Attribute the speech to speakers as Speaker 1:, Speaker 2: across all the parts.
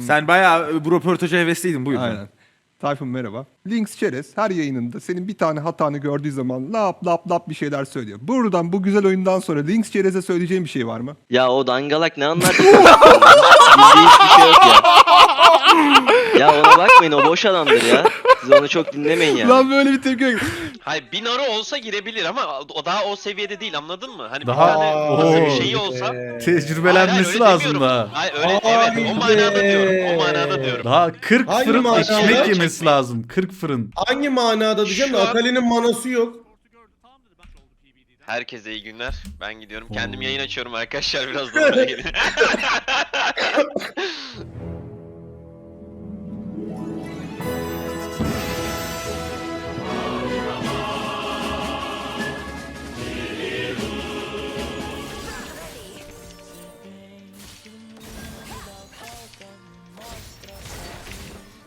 Speaker 1: Sen bayağı bu röportaja hevesliydin buyur.
Speaker 2: Aynen. Tayfun merhaba. Links Çerez her yayınında senin bir tane hatanı gördüğü zaman lap lap lap bir şeyler söylüyor. Buradan bu güzel oyundan sonra Links Çerez'e söyleyeceğim bir şey var mı?
Speaker 3: Ya o dangalak ne anlar? ki? Bildiği hiçbir şey yok ya. Ya ona bakmayın o boş adamdır ya. Siz onu çok dinlemeyin ya.
Speaker 2: Lan böyle bir tepki yok.
Speaker 4: Hayır bir Naru olsa girebilir ama o daha o seviyede değil anladın mı? Hani
Speaker 1: Daha-
Speaker 4: bir tane
Speaker 1: Oo.
Speaker 4: nasıl bir şeyi olsa.
Speaker 1: Tecrübelenmesi
Speaker 4: Hayır, hayır, öyle
Speaker 1: lazım
Speaker 4: demiyorum.
Speaker 1: daha.
Speaker 4: Hayır öyle evet o manada diyorum. O manada diyorum.
Speaker 1: Daha 40
Speaker 5: Hangi
Speaker 1: fırın
Speaker 5: manada?
Speaker 1: ekmek yemesi lazım. 40 fırın.
Speaker 5: Hangi manada diyeceğim de
Speaker 4: Şu an-
Speaker 5: Akali'nin manası yok.
Speaker 4: Herkese iyi günler. Ben gidiyorum. Kendim yayın açıyorum arkadaşlar biraz da oraya gelin.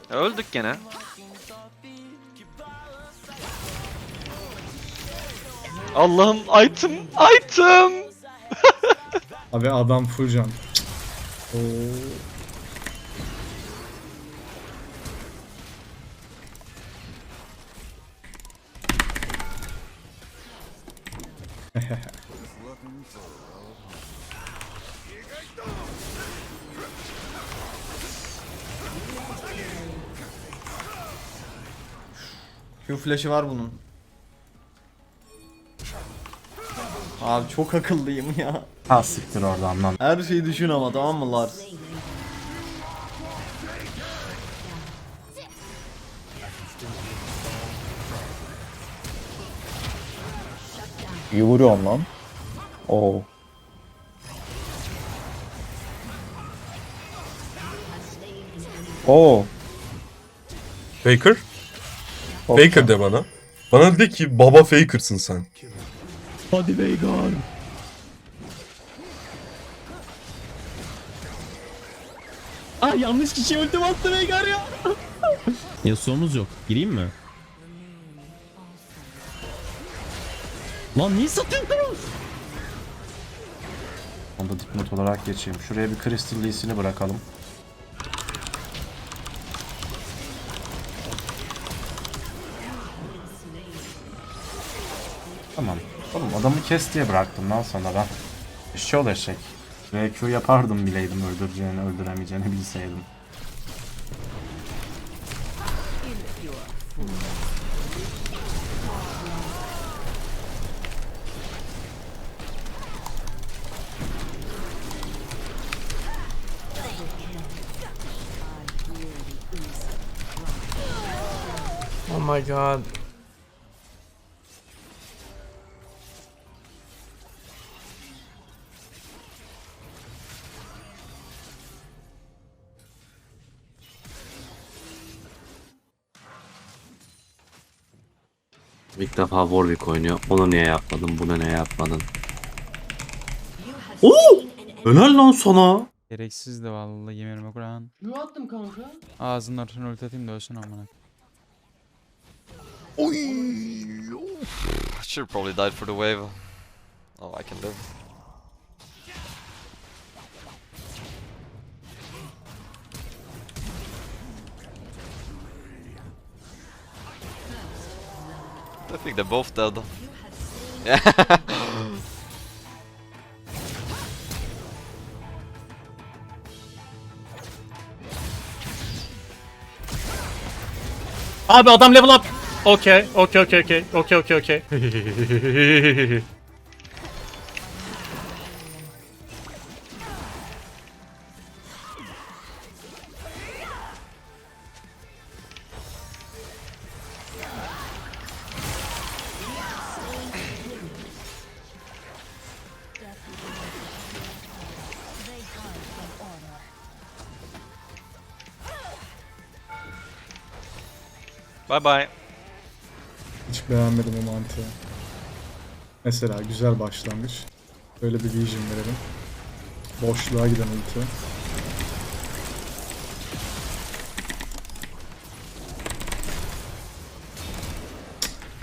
Speaker 4: Öldük gene. Allah'ım item item.
Speaker 6: Abi adam full can. Oo.
Speaker 7: Q flash'ı var bunun. Abi çok akıllıyım ya.
Speaker 8: Ha siktir oradan lan.
Speaker 7: Her şeyi düşün ama tamam mı Lars?
Speaker 8: İyi vuruyorsun lan. Oo. Oo.
Speaker 9: Faker?
Speaker 8: Çok
Speaker 9: Faker de bana. Bana de ki baba Faker'sın sen.
Speaker 8: Hadi Veigar.
Speaker 10: Ah yanlış kişiye ultim attı Veigar ya. Yasuo'muz yok. Gireyim mi? Lan niye satıyorsunuz?
Speaker 8: Onu da dipnot olarak geçeyim. Şuraya bir Crystal Lee'sini bırakalım. Adamı kes diye bıraktım lan sana ben. İşçi ol eşek. VQ yapardım bileydim öldüreceğini öldüremeyeceğini bilseydim.
Speaker 7: Oh my god.
Speaker 3: İlk defa Warwick oynuyor. Onu niye yapmadın? Bunu niye yapmadın? Helal lan sana.
Speaker 10: Gereksiz de vallahi yeminime Kur'an.
Speaker 5: Ne attım kanka?
Speaker 10: Ağzının ortasına ulti atayım da ölsün amına.
Speaker 4: Should probably died for the wave. Oh I can live. I think they're both dead.
Speaker 6: Abi adam level up. Okey, okey, okey, okey, okey, okey, okey.
Speaker 4: Bye bye.
Speaker 6: Hiç beğenmedim o mantığı. Mesela güzel başlangıç. Böyle bir vision verelim. Boşluğa giden ulti.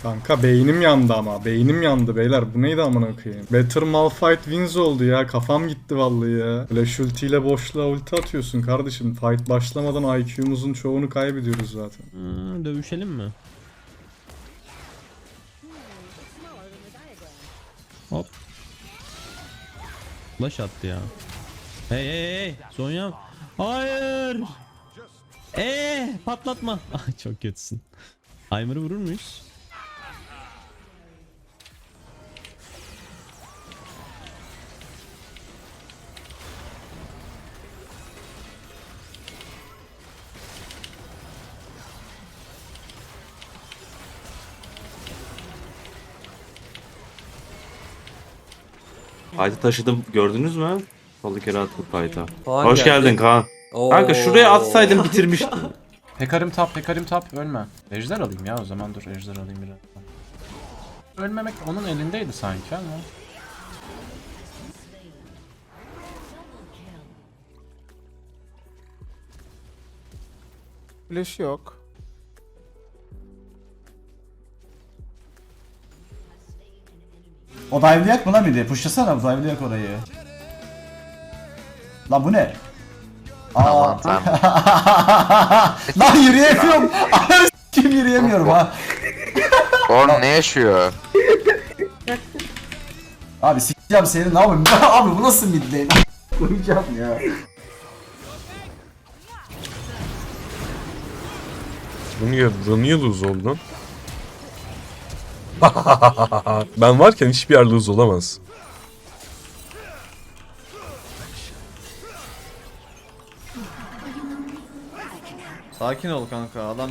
Speaker 6: Kanka beynim yandı ama. Beynim yandı beyler. Bu neydi amına koyayım? Better Malphite wins oldu ya. Kafam gitti vallahi ya. Flash ultiyle boşluğa ulti atıyorsun kardeşim. Fight başlamadan IQ'muzun çoğunu kaybediyoruz zaten.
Speaker 10: Hmm, dövüşelim mi? Hop. Flash attı ya. Hey hey hey. Sonya. Hayır. Eee patlatma. Ay çok kötüsün. Aymer'ı vurur muyuz?
Speaker 11: Fight'ı taşıdım gördünüz mü? Salı kere fight'a.
Speaker 7: Kaan
Speaker 11: Hoş
Speaker 7: geldi.
Speaker 11: geldin Kaan. Kanka şuraya atsaydın bitirmiştim.
Speaker 9: Pekarim tap, pekarim tap ölme. Ejder alayım ya o zaman dur ejder alayım biraz. Ölmemek onun elindeydi sanki ama.
Speaker 7: Flash yok.
Speaker 12: O dive'layak mı lan bir de? Pushlasana dive'layak orayı. Lan bu ne? Aa. lan yürüyemiyorum. S**eyim yürüyemiyorum ha.
Speaker 3: Oğlum ne yaşıyor?
Speaker 12: Abi s**eceğim seni ne yapayım? Abi bu nasıl mid lane? Koyacağım ya.
Speaker 8: Bu niye, bu niye lose oldu? ben varken hiçbir yer lose olamaz.
Speaker 7: Sakin ol kanka adam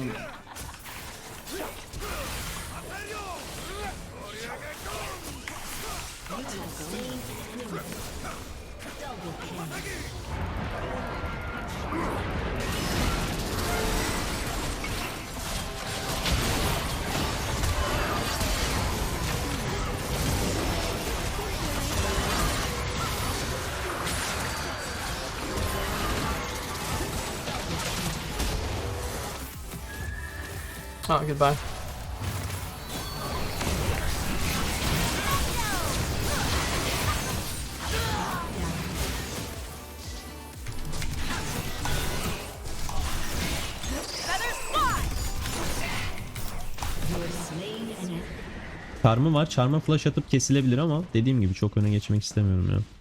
Speaker 7: Ha goodbye.
Speaker 10: Charm'ı var. Charm'a flash atıp kesilebilir ama dediğim gibi çok öne geçmek istemiyorum ya.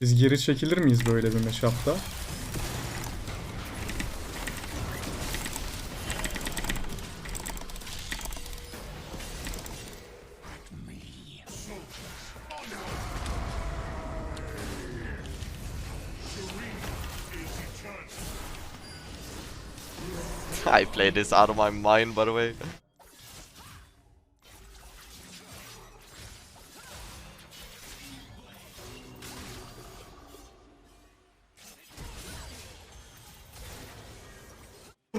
Speaker 6: Biz geri çekilir miyiz böyle bir meşapta?
Speaker 4: I played this out of my mind by the way.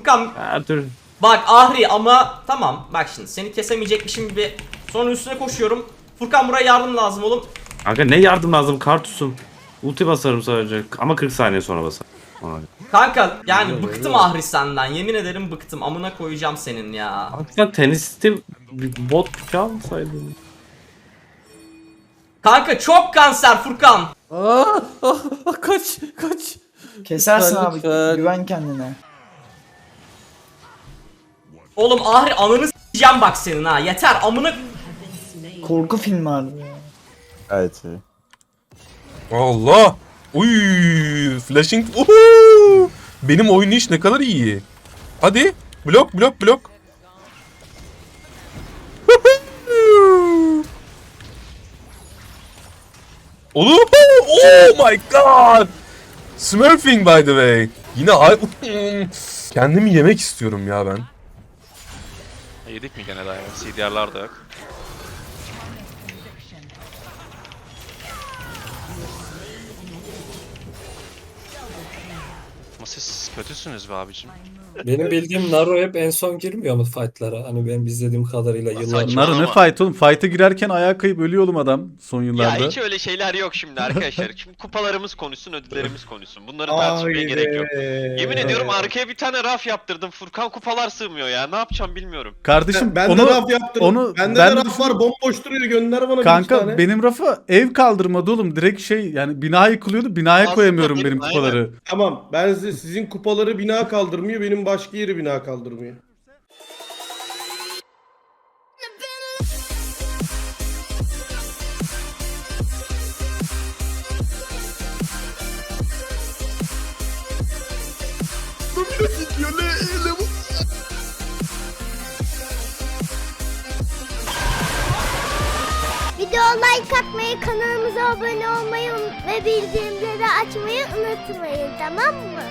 Speaker 13: Furkan
Speaker 11: Ha, dur.
Speaker 13: bak Ahri ama tamam bak şimdi seni kesemeyecekmişim gibi sonra üstüne koşuyorum. Furkan buraya yardım lazım oğlum.
Speaker 11: Kanka ne yardım lazım kartusum. Ulti basarım sadece ama 40 saniye sonra basarım. Ona.
Speaker 13: Kanka yani bıktım Ahri senden yemin ederim bıktım amına koyacağım senin ya.
Speaker 11: Kanka sen tenisti bir bot çalsaydın.
Speaker 13: Kanka çok kanser Furkan.
Speaker 7: kaç kaç.
Speaker 12: Kesersin
Speaker 7: Lütfen,
Speaker 12: abi.
Speaker 7: lütfen.
Speaker 12: Güven kendine.
Speaker 13: Oğlum Ahri ananı s**eceğim bak senin ha yeter amına
Speaker 12: Korku filmi abi ya.
Speaker 3: Evet.
Speaker 8: Allah! Uy, flashing. Uhu! Benim oynayış ne kadar iyi. Hadi. Blok, blok, blok. Oğlum, oh my god! Smurfing by the way. Yine kendimi yemek istiyorum ya ben.
Speaker 4: Yedik mi gene daha ya? CDR'lar da yok. Ama siz kötüsünüz be abicim.
Speaker 5: Benim bildiğim Naru hep en son girmiyor mu fightlara? Hani benim izlediğim kadarıyla yıllar
Speaker 4: Saçma.
Speaker 1: Naru ne fight oğlum? Fight'a girerken ayağa kayıp ölüyor oğlum adam son
Speaker 4: Ya
Speaker 1: yıllarda.
Speaker 4: hiç öyle şeyler yok şimdi arkadaşlar. Şimdi kupalarımız konuşsun, ödüllerimiz konuşsun. Bunları tartışmaya gerek yok. Yemin ediyorum arkaya bir tane raf yaptırdım. Furkan kupalar sığmıyor ya. Ne yapacağım bilmiyorum.
Speaker 1: Kardeşim
Speaker 5: Ben de
Speaker 1: onu
Speaker 5: raf yaptırdım.
Speaker 1: onu
Speaker 5: Bende
Speaker 1: ben
Speaker 5: de raf var bomboş duruyor gönder bana bir iki
Speaker 1: Kanka
Speaker 5: tane.
Speaker 1: benim rafa ev kaldırmadı oğlum. Direkt şey yani bina yıkılıyordu. Binaya
Speaker 4: Aslında
Speaker 1: koyamıyorum
Speaker 4: benim-
Speaker 1: benim
Speaker 4: aynen.
Speaker 1: kupaları.
Speaker 5: Tamam ben size, sizin kupaları bina kaldırmıyor benim başka yeri bina kaldırmıyor.
Speaker 14: Video like atmayı, kanalımıza abone olmayı ve bildirimleri açmayı unutmayın tamam mı?